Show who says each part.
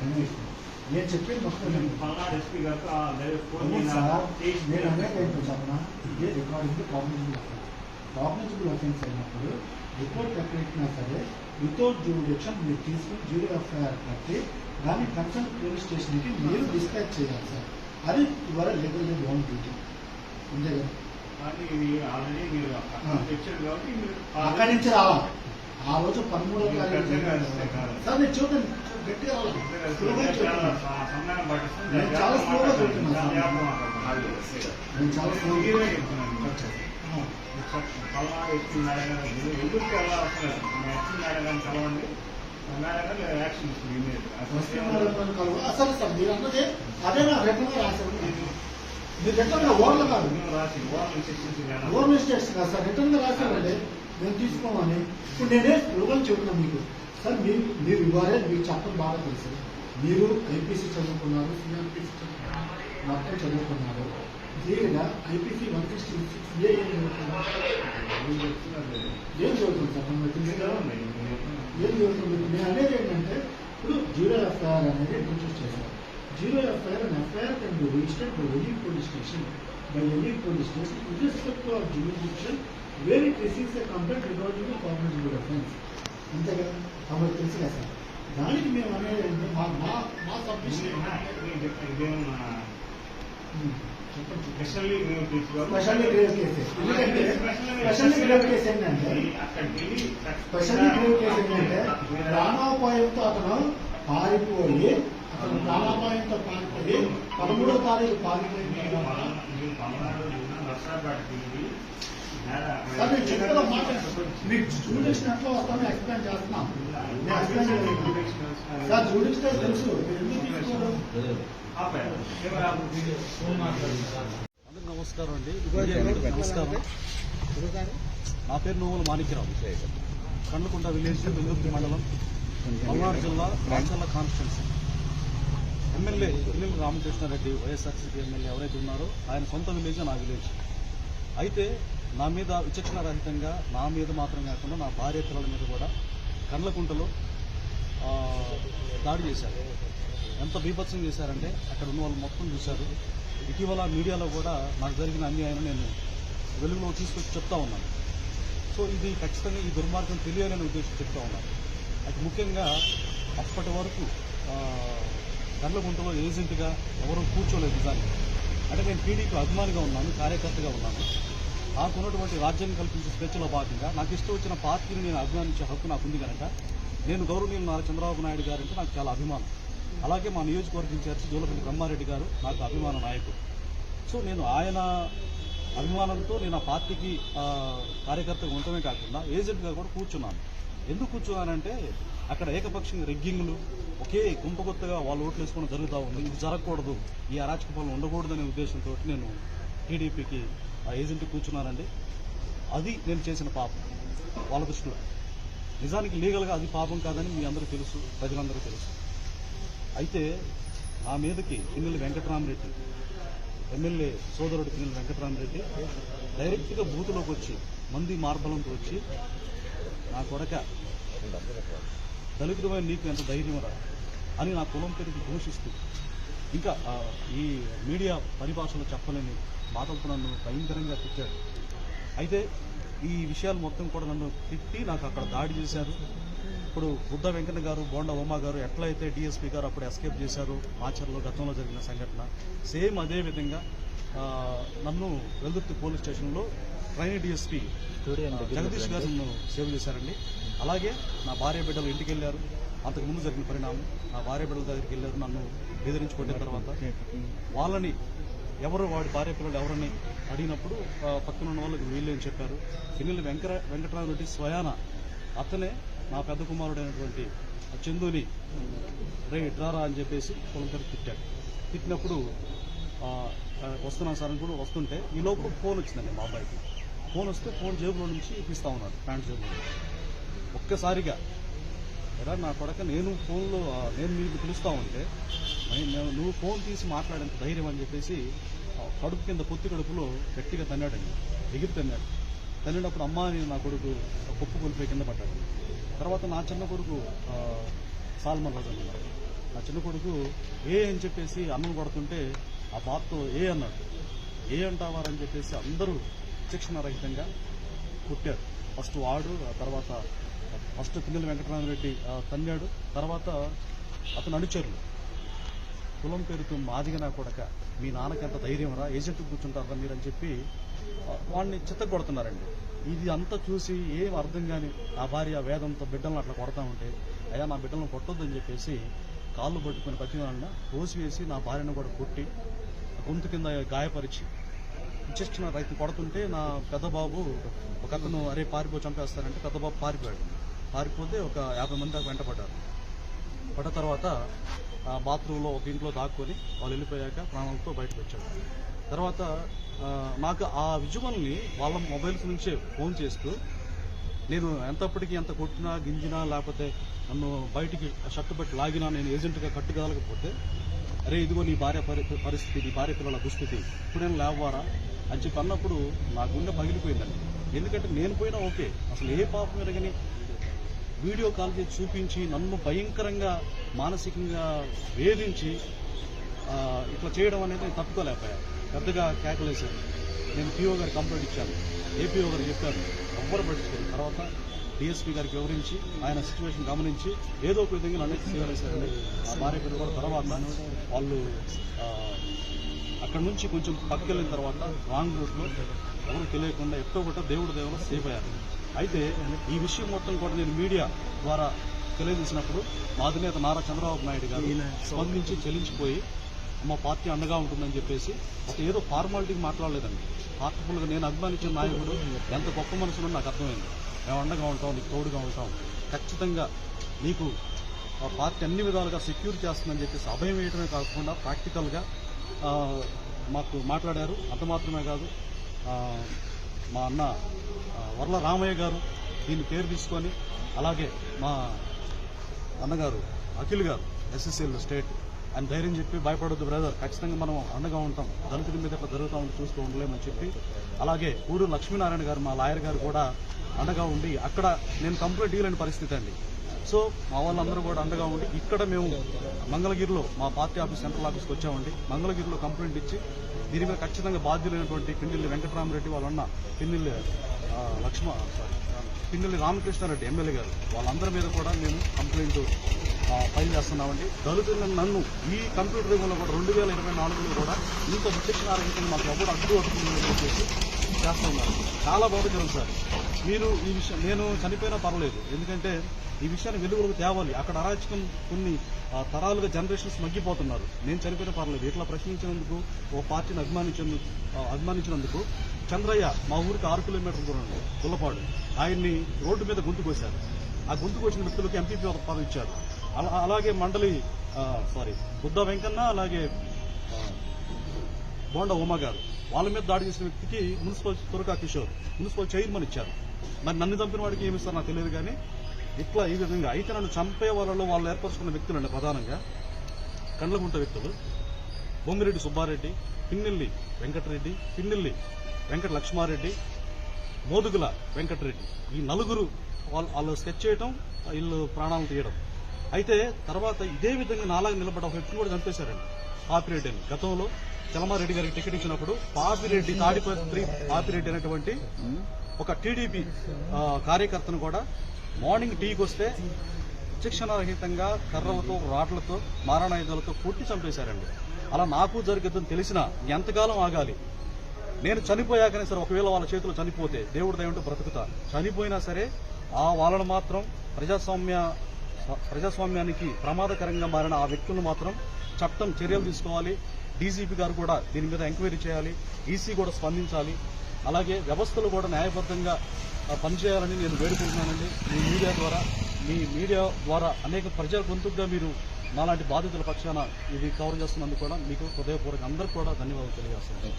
Speaker 1: రమేష్. నేను చెప్పేది మొత్తం నేను అనేది ఏంటో చెప్పనా? ఇదే recording cognizable offence cognizable offence అయినప్పుడు రిపోర్ట్ ఎక్కడెక్కినా సరే వితౌట్ జ్యూడిక్షన్ మీరు తీసుకుని జ్యూరీ ఎఫ్ఐఆర్ కట్టి దాన్ని కన్సర్న్ పోలీస్ స్టేషన్కి మీరు డిస్పాచ్ చేయాలి సార్. అది ఇవాళ లీగల్ ఓన్ డ్యూటీ అంతే కదా?
Speaker 2: అక్కడి
Speaker 1: నుంచి రావాలి. ఆ రోజు పదమూడవ తారీఖు. సార్ నేను చూడండి గట్టిగా నేను చాలా స్లోగా చెప్తున్నాను సార్. నేను చాలా మరి సరే అన్నది అదే నా రిటర్న్ రాశారు. మీరు రిటర్న్ ఓవర్లో కాదు.
Speaker 2: రాసి ఓవర్ ఇన్స్ట్రక్షన్స్
Speaker 1: గవర్నమెంట్ స్టేట్స్ కాదు సార్. రిటర్న్ రాశారండి. మేము తీసుకోమని ఇప్పుడు నేనే రూపం చెబుతున్నాను మీకు. సార్ మీరు మీరు ఇవ్వాలి మీకు చట్టం బాగా తెలుసు. మీరు ఐపీసీ చదువుకున్నారు సిఆర్పిసి చదువుకున్నారు మొత్తం చదువుకున్నారు. దీనిగా IPC one sixty six A ఏం చదువుతున్నారు ఏం చదువుతుంది సార్? మనకు ఏం జరుగుతుంది నేను అనేది ఏంటంటే ఇప్పుడు జీరో ఎఫ్ఐఆర్ అనేది ఇంట్రొడ్యూస్ చేశారు. Zero FIR and FIR can be registered by any police station. By any police station with of jurisdiction where it receives a complaint regarding cognizable offence అంతే కదా కాబట్టి తెలుసు కదా సార్. దానికి మేము అనేది మా మా మా submission
Speaker 2: specially
Speaker 1: grave cases specially grave case ఏంటంటే స్పెషల్లీ గ్రేవ్ కేసు ఏంటంటే ప్రాణాపాయంతో అతను పారిపోయి అతను ప్రాణాపాయంతో పారిపోయి పదమూడవ తారీఖు పారిపోయిన తర్వాత సార్ చెప్పిన మాట మీకు ఎక్స్ప్లెయిన్ చేస్తున్నాం. సార్ తెలుసు.
Speaker 3: నమస్కారం అండి. నమస్కారం. నా పేరు నోముల మాణిక్యరావు. కండ్లకుంట విలేజ్ వెల్లుర్తి మండలం పల్నాడు జిల్లా రాచర్ల కాన్స్టిట్యున్సీ. ఎమ్మెల్యే పిల్లల రామకృష్ణారెడ్డి వైఎస్ఆర్సీపీ ఎమ్మెల్యే ఎవరైతే ఉన్నారో ఆయన సొంత విలేజ్ నా విలేజ్. అయితే నా మీద విచక్షణ రహితంగా నా మీద మాత్రం కాకుండా నా భార్య పిల్లల మీద కూడా కండ్లకుంటలో దాడి చేశారు. ఎంత బీభత్సం చేశారంటే అక్కడ ఉన్న వాళ్ళు మొత్తం చూశారు. ఇటీవల మీడియాలో కూడా నాకు జరిగిన అన్యాయం నేను వెలుగులో తీసుకొచ్చి చెప్తా ఉన్నాను. సో ఇది ఖచ్చితంగా ఈ దుర్మార్గం తెలియాలనే ఉద్దేశం చెప్తా ఉన్నాను. అది ముఖ్యంగా అప్పటి వరకు ఆ, ఏజెంట్గా ఎవరూ కూర్చోలేదు నిజానికి. అంటే నేను టీడీపీ అభిమానిగా ఉన్నాను కార్యకర్తగా ఉన్నాను. నాకు ఉన్నటువంటి రాజ్యాంగం కల్పించే స్వేచ్ఛలో భాగంగా నాకు ఇష్టం వచ్చిన పార్టీని నేను అభిమానించే హక్కు నాకు ఉంది కనుక నేను గౌరవనీయులు నారా చంద్రబాబు నాయుడు గారు అంటే నాకు చాలా అభిమానం. అలాగే మా నియోజకవర్గం చేర్చి జోలపల్లి బ్రహ్మారెడ్డి గారు నాకు అభిమాన నాయకుడు. సో నేను ఆయన అభిమానంతో నేను ఆ పార్టీకి కార్యకర్తగా ఉండటమే కాకుండా ఏజెంట్గా కూడా కూర్చున్నాను. ఎందుకు కూర్చున్నానంటే అక్కడ ఏకపక్షంగా రెగ్గింగ్లు ఒకే గుంపగొత్తగా వాళ్ళు ఓట్లు వేసుకోవడం జరుగుతూ ఉంది. ఇది జరగకూడదు. ఈ అరాచక పాలన ఉండకూడదనే ఉద్దేశంతో నేను టీడీపీకి ఆ ఏజెంట్ కూర్చున్నానండి. అది నేను చేసిన పాపం. వాళ్ళ దృష్టిలో. నిజానికి లీగల్గా అది పాపం కాదని మీ అందరూ తెలుసు ప్రజలందరూ తెలుసు. అయితే నా మీదకి పిన్నెల వెంకటరామరెడ్డి ఎమ్మెల్యే సోదరుడు పిన్నెల వెంకటరామరెడ్డి డైరెక్ట్గా బూతులోకి వచ్చి మంది మార్బలంతో వచ్చి నా కొడక దళితుడమైన నీకు ఎంత ధైర్యం రా అని నా కులం పేరుకి ఘోషిస్తూ ఇంకా ఈ మీడియా పరిభాషలో చెప్పలేని మాటలతో నన్ను భయంకరంగా తిట్టాడు. అయితే ఈ విషయాలు మొత్తం కూడా నన్ను తిట్టి నాకు అక్కడ దాడి చేశారు. ఇప్పుడు బుద్ధ వెంకన్న గారు బోండా ఉమా గారు ఎట్లయితే డిఎస్పీ గారు అప్పుడు ఎస్కేప్ చేశారు మాచర్లో గతంలో జరిగిన సంఘటన సేమ్ అదే విధంగా నన్ను వెల్దుర్తి పోలీస్ స్టేషన్లో ట్రైనీ డిఎస్పీ జగదీష్ గారు నన్ను సేవ్ చేశారండి. అలాగే నా భార్య బిడ్డలు ఇంటికి వెళ్ళారు అంతకు ముందు జరిగిన పరిణామం నా భార్య బిడ్డల దగ్గరికి వెళ్ళారు నన్ను బెదిరించి కొట్టిన తర్వాత వాళ్ళని ఎవరు వాడి భార్య పిల్లలు ఎవరని అడిగినప్పుడు పక్కన ఉన్న వాళ్ళకి వీళ్ళు అని చెప్పారు? పిల్లలు వెంకట వెంకటరామరెడ్డి స్వయాన అతనే నా పెద్ద కుమారుడైనటువంటి ఆ చందుని రే ఇట్రారా అని చెప్పేసి పొలం పేరు తిట్టాడు. తిట్టినప్పుడు వస్తున్నాను సార్ అని కూడా వస్తుంటే ఈ లోపల ఫోన్ వచ్చిందండి మా అబ్బాయికి. ఫోన్ వస్తే ఫోన్ జేబులో నుంచి తీస్తా ఉన్నాడు ప్యాంట్ జేబులో. ఒక్కసారిగా ఎరా నా కొడక నేను ఫోన్లో నేను మీకు పిలుస్తా ఉంటే మరి నేను- నువ్వు ఫోన్ తీసి మాట్లాడేంత ధైర్యం అని చెప్పేసి కడుపు కింద పొత్తి కడుపులో గట్టిగా తన్నాడండి ఎగిరి తన్నాడు. తల్లినప్పుడు అమ్మ నేను నా కొడుకు కుప్పు కొలిపే కింద పడ్డాడు. తర్వాత నా చిన్న కొడుకు సాల్మన్ రాజు అన్నారు నా చిన్న కొడుకు ఏ అని చెప్పేసి అన్నం కొడుతుంటే ఆ బాత్తో ఏ అన్నాడు. ఏ అంటావారని చెప్పేసి అందరూ శిక్షణ రహితంగా పుట్టారు ఫస్ట్ వాడు ఆ తర్వాత ఫస్ట్ పిల్లల వెంకటరామరెడ్డి రెడ్డి తన్నాడు తర్వాత అతను అనుచరులు. కులం పేరుతో మాదిగా నా కొడక మీ నాన్నకి ఎంత ధైర్యం రా ఏజెంట్ కూర్చుంటారా మీరు అని చెప్పి వాడిని వాడిని చిత్తగొడుతున్నారండి ఇది అంతా చూసి ఏం అర్థం కాని నా భార్య వేదంతో బిడ్డలను అట్లా కొడతా ఉంటే అయ్యా నా బిడ్డలను కొట్టొద్దని చెప్పేసి కాళ్ళు పట్టుకుని ప్రతిమలన్న రోజు వేసి నా భార్యను కూడా కొట్టి గొంతు కింద గాయపరిచి ఇచ్చేసిన రైతు కొడుతుంటే నా పెద్ద బాబు ఒక అతను అరే పారిపో చంపేస్తారంటే పెద్ద బాబు పారిపోయాడు. పారిపోతే ఒక యాభై మంది దాకా వెంటపడ్డారు. పడ్డ తర్వాత ఆ బాత్రూంలో ఒక ఇంట్లో దాక్కుని వాళ్ళు వెళ్ళిపోయాక ప్రాణాలతో బయటకు వచ్చాడు తర్వాత నాకు ఆ విజువల్ని వాళ్ళ మొబైల్స్ నుంచే ఫోన్ చేస్తూ నేను ఎంతప్పటికీ ఎంత కొట్టినా గింజినా లేకపోతే నన్ను బయటికి షర్ట్ పెట్టి లాగినా నేను ఏజెంట్గా కట్టుకోగలకపోతే అరే ఇదిగో నీ భార్య పరి- పరిస్థితి నీ భార్య పిల్లల దుస్థితి ఇప్పుడు నేను లేవారా? అని చెప్పి అన్నప్పుడు నా గుండె పగిలిపోయిందండి. ఎందుకంటే నేను పోయినా ఓకే అసలు ఏ పాపం ఎరగని వీడియో కాల్ చేసి చూపించి నన్ను భయంకరంగా మానసికంగా వేధించి ఇట్లా చేయడం అనేది నేను తట్టుకోలేకపోయాను పెద్దగా కేకలేశాను నేను పిఓ గారు కంప్లైంట్ ఇచ్చాను. ఏపీఓ గారు చెప్పారు ఎవ్వరు పట్టించుకోరు. తర్వాత డిఎస్పీ గారికి వివరించి ఆయన సిచ్యువేషన్ గమనించి ఏదో ఒక విధంగా నన్ను చేయాలేశారండి ఆ భార్య పిల్లలు కూడా తర్వాత వాళ్ళు అక్కడ నుంచి కొంచెం పక్కకెళ్ళిన తర్వాత రాంగ్ రూట్లో ఎవరు తెలియకుండా ఎక్కడో కూడా దేవుడు దేవుడు సేఫ్ అయ్యారు. అయితే ఈ విషయం మొత్తం కూడా నేను మీడియా ద్వారా తెలియజేసినప్పుడు మా అధినేత నారా చంద్రబాబు నాయుడు గారు స్పందించి చెల్లించిపోయి మా పార్టీ అండగా ఉంటుందని చెప్పేసి ఒక ఏదో ఫార్మాలిటీకి మాట్లాడలేదండి. హార్ట్ఫుల్గా నేను అభిమానించిన నాయకుడు ఎంత గొప్ప మనసులో నాకు అర్థమైంది. మేము అండగా ఉంటాం నీకు తోడుగా ఉంటాం. ఖచ్చితంగా నీకు పార్టీ అన్ని విధాలుగా సెక్యూర్ చేస్తుందని చెప్పేసి అభయం వేయడమే కాకుండా ప్రాక్టికల్గా మాకు మాట్లాడారు. అంత మాత్రమే కాదు. మా అన్న వరల వర్ల రామయ్య గారు దీన్ని పేరు తీసుకొని అలాగే మా అన్నగారు అఖిల్ గారు ఎస్ఎస్ఎల్ స్టేట్ అని ధైర్యం చెప్పి భయపడొద్దు బ్రదర్. ఖచ్చితంగా మనం అండగా ఉంటాం. దళితుల మీద ఇట్లా జరుగుతూ ఉంటే చూస్తూ ఉండలేమని చెప్పి అలాగే ఊరు లక్ష్మీనారాయణ గారు మా లాయర్ గారు కూడా అండగా ఉండి అక్కడ నేను కంప్లైంట్ ఇవ్వలేని పరిస్థితి అండి. సో మా వాళ్ళందరూ కూడా అండగా ఉండి ఇక్కడ మేము మంగళగిరిలో మా పార్టీ ఆఫీస్ సెంట్రల్ ఆఫీస్కి వచ్చామండి. మంగళగిరిలో కంప్లైంట్ ఇచ్చి దీని మీద ఖచ్చితంగా బాధ్యులైనటువంటి పిన్నెల్లి వెంకటరామరెడ్డి వాళ్ళన్న పిన్నెల్లి లక్ష్మ సారీ పిన్నెల్లి రామకృష్ణారెడ్డి ఎమ్మెల్యే గారు వాళ్ళందరి మీద కూడా మేము కంప్లైంట్ ఫైల్ చేస్తున్నామండి. దళితులను నన్ను ఈ కంప్యూటర్ యుగంలో కూడా రెండు వేల ఇరవై నాలుగులో కూడా ఇంత విచక్షణ ఆరోగ్యం మాకు ఎవరు అడ్డు వస్తుందని చెప్పేసి చేస్తున్నారు చాలా బాగా జరుగుతుంది సార్. మీరు ఈ విషయం నేను చనిపోయినా పర్వాలేదు. ఎందుకంటే ఈ విషయాన్ని వెలుగులోకి తేవాలి. అక్కడ అరాచకం కొన్ని తరాలుగా జనరేషన్స్ మగ్గిపోతున్నారు. నేను చనిపోయినా పర్వాలేదు. ఇట్లా ప్రశ్నించినందుకు ఓ పార్టీని అభిమానించినందుకు అభిమానించినందుకు చంద్రయ్య మా ఊరికి ఆరు కిలోమీటర్ల దూరం గుల్లపాడు ఆయన్ని రోడ్డు మీద గుంతుకొచ్చారు కోశారు. ఆ గొంతు కోసిన వ్యక్తులకు ఎంపీపీ పదవి ఇచ్చారు. అలా అలాగే మండలి సారీ బుద్ధ వెంకన్న అలాగే బోండ బోండా ఉమా గారు. వాళ్ళ మీద దాడి చేసిన వ్యక్తికి municipal Turaka Kishore municipal chairman ఇచ్చారు. మరి నన్ను చంపిన వాడికి ఏమి ఇస్తారో నాకు తెలియదు కానీ ఇట్లా ఈ విధంగా అయితే నన్ను చంపే వాళ్ళలో వాళ్ళు ఏర్పరచుకున్న వ్యక్తులండి ప్రధానంగా. కండ్లగుంట వ్యక్తులు. బొంగిరెడ్డి సుబ్బారెడ్డి పిన్నెల్లి వెంకటరెడ్డి పిన్నెల్లి వెంకట లక్ష్మారెడ్డి మోదుగుల వెంకటరెడ్డి. ఈ నలుగురు వాళ్ళు వాళ్ళు స్కెచ్ చేయడం వీళ్ళు ప్రాణాలు తీయడం. అయితే తర్వాత ఇదే విధంగా నాలాగా నిలబడ్డ ఒక వ్యక్తిని కూడా చంపేశారండి. పాపిరెడ్డి అని గతంలో చలమారెడ్డి గారికి టికెట్ ఇచ్చినప్పుడు పాపిరెడ్డి తాడిపత్రి పాపిరెడ్డి అనేటువంటి ఒక టీడీపీ కార్యకర్తను కూడా మార్నింగ్ టీకి వస్తే శిక్షణరహితంగా కర్రలతో రాట్లతో మారణాయుధాలతో కొట్టి చంపేశారండి. అలా నాకు జరుగుతుందని తెలిసినా ఎంతకాలం ఆగాలి? నేను చనిపోయాకనే సరే ఒకవేళ వాళ్ళ చేతిలో చనిపోతే దేవుడు దయంతో బ్రతుకుతా. చనిపోయినా సరే ఆ వాళ్ళను మాత్రం ప్రజాస్వామ్య ప్రజాస్వామ్యానికి ప్రమాదకరంగా మారిన ఆ వ్యక్తులను మాత్రం చట్టం చర్యలు తీసుకోవాలి. డీజీపీ గారు కూడా దీని మీద ఎంక్వైరీ చేయాలి. ఈసీ కూడా స్పందించాలి. అలాగే వ్యవస్థలు కూడా న్యాయబద్ధంగా పనిచేయాలని నేను వేడుకుంటున్నానండి. మీ మీడియా ద్వారా మీ మీడియా ద్వారా అనేక ప్రజల గొంతుగా మీరు మాలాంటి బాధితుల పక్షాన ఇది కవర్ చేస్తున్నందుకు కూడా మీకు హృదయపూర్వక అందరికీ కూడా ధన్యవాదాలు తెలియజేస్తున్నాను.